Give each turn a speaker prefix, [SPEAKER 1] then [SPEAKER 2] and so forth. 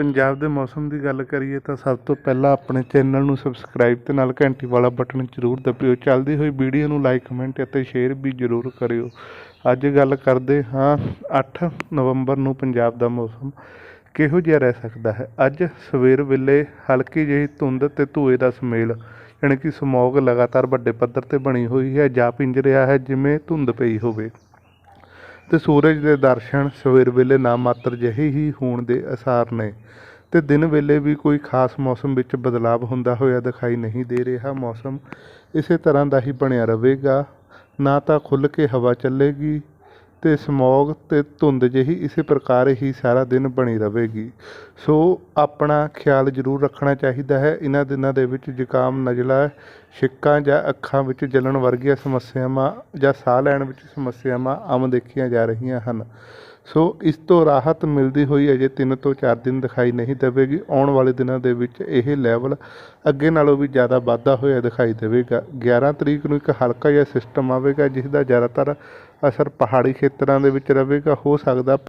[SPEAKER 1] ਪੰਜਾਬ ਦੇ ਮੌਸਮ ਦੀ ਗੱਲ ਕਰੀਏ ਤਾਂ ਸਭ ਤੋਂ ਪਹਿਲਾਂ ਆਪਣੇ ਚੈਨਲ ਨੂੰ ਸਬਸਕ੍ਰਾਈਬ ਤੇ ਨਾਲ ਘੰਟੀ ਵਾਲਾ ਬਟਨ ਜ਼ਰੂਰ ਦਬਿਓ। ਚੱਲਦੀ ਹੋਈ ਵੀਡੀਓ ਨੂੰ ਲਾਈਕ, ਕਮੈਂਟ ਅਤੇ ਸ਼ੇਅਰ ਵੀ ਜ਼ਰੂਰ ਕਰਿਓ। ਅੱਜ ਗੱਲ ਕਰਦੇ ਹਾਂ 8 ਨਵੰਬਰ ਨੂੰ ਪੰਜਾਬ ਦਾ ਮੌਸਮ ਕਿਹੋ ਜਿਹਾ ਰਹਿ ਸਕਦਾ ਹੈ? ਅੱਜ ਸਵੇਰ ਵੇਲੇ ਹਲਕੀ ਜਿਹੀ ਧੁੰਦ ਤੇ ਧੂਏ ਦਾ ਸਮੇਲ, ਯਾਨੀ ਕਿ ਸਮੋਗ ਲਗਾਤਾਰ ਵੱਡੇ ਪੱਧਰ ਤੇ ਬਣੀ ਹੋਈ ਹੈ ਜਾਂ ਪਿੰਜ ਰਿਹਾ ਹੈ ਜਿਵੇਂ ਧੁੰਦ ਪਈ ਹੋਵੇ। ਤੇ ਸੂਰਜ ਦੇ ਦਰਸ਼ਨ ਸਵੇਰ ਵੇਲੇ ਨਾ ਮਾਤਰ ਜਿਹੇ ਹੀ ਹੋਣ ਦੇ ਅਸਾਰ ਨੇ। ਤੇ ਦਿਨ ਵੇਲੇ ਵੀ ਕੋਈ ਖਾਸ ਮੌਸਮ ਵਿੱਚ ਬਦਲਾਵ ਹੁੰਦਾ ਹੋਇਆ ਦਿਖਾਈ ਨਹੀਂ ਦੇ ਰਿਹਾ। ਮੌਸਮ ਇਸੇ ਤਰ੍ਹਾਂ ਦਾ ਹੀ ਬਣਿਆ ਰਹੇਗਾ। ਨਾ ਤਾਂ ਖੁੱਲ੍ਹ ਕੇ ਹਵਾ ਚੱਲੇਗੀ ਤੇ ਸਮੌਗ ਤੇ ਧੁੰਦ ਜਿਹੀ ਇਸੇ ਪ੍ਰਕਾਰ ਹੀ ਸਾਰਾ ਦਿਨ ਬਣੀ ਰਹੇਗੀ। ਸੋ ਆਪਣਾ ਖਿਆਲ ਜ਼ਰੂਰ ਰੱਖਣਾ ਚਾਹੀਦਾ ਹੈ। ਇਹਨਾਂ ਦਿਨਾਂ ਦੇ ਵਿੱਚ ਜ਼ੁਕਾਮ, ਨਜ਼ਲਾ, ਛਿੱਕਾਂ ਜਾਂ ਅੱਖਾਂ ਵਿੱਚ ਜਲਣ ਵਰਗੀਆਂ ਸਮੱਸਿਆਵਾਂ ਜਾਂ ਸਾਹ ਲੈਣ ਵਿੱਚ ਸਮੱਸਿਆਵਾਂ ਆਮ ਦੇਖੀਆਂ ਜਾ ਰਹੀਆਂ ਹਨ। ਸੋ ਇਸ ਤੋਂ ਰਾਹਤ ਮਿਲਦੀ ਹੋਈ ਅਜੇ 3 ਤੋਂ 4 ਦਿਨ ਦਿਖਾਈ ਨਹੀਂ ਦੇਵੇਗੀ। ਆਉਣ ਵਾਲੇ ਦਿਨਾਂ ਦੇ ਵਿੱਚ ਇਹ ਲੈਵਲ ਅੱਗੇ ਨਾਲੋਂ ਵੀ ਜ਼ਿਆਦਾ ਵਾਧਾ ਹੋਇਆ ਦਿਖਾਈ ਦੇਵੇਗਾ। 11 ਤਰੀਕ ਨੂੰ ਇੱਕ ਹਲਕਾ ਜਿਹਾ ਸਿਸਟਮ ਆਵੇਗਾ, ਜਿਸ ਦਾ ਜ਼ਿਆਦਾਤਰ ਅਸਰ ਪਹਾੜੀ ਖੇਤਰਾਂ ਦੇ ਵਿੱਚ ਰਹੇਗਾ। ਹੋ ਸਕਦਾ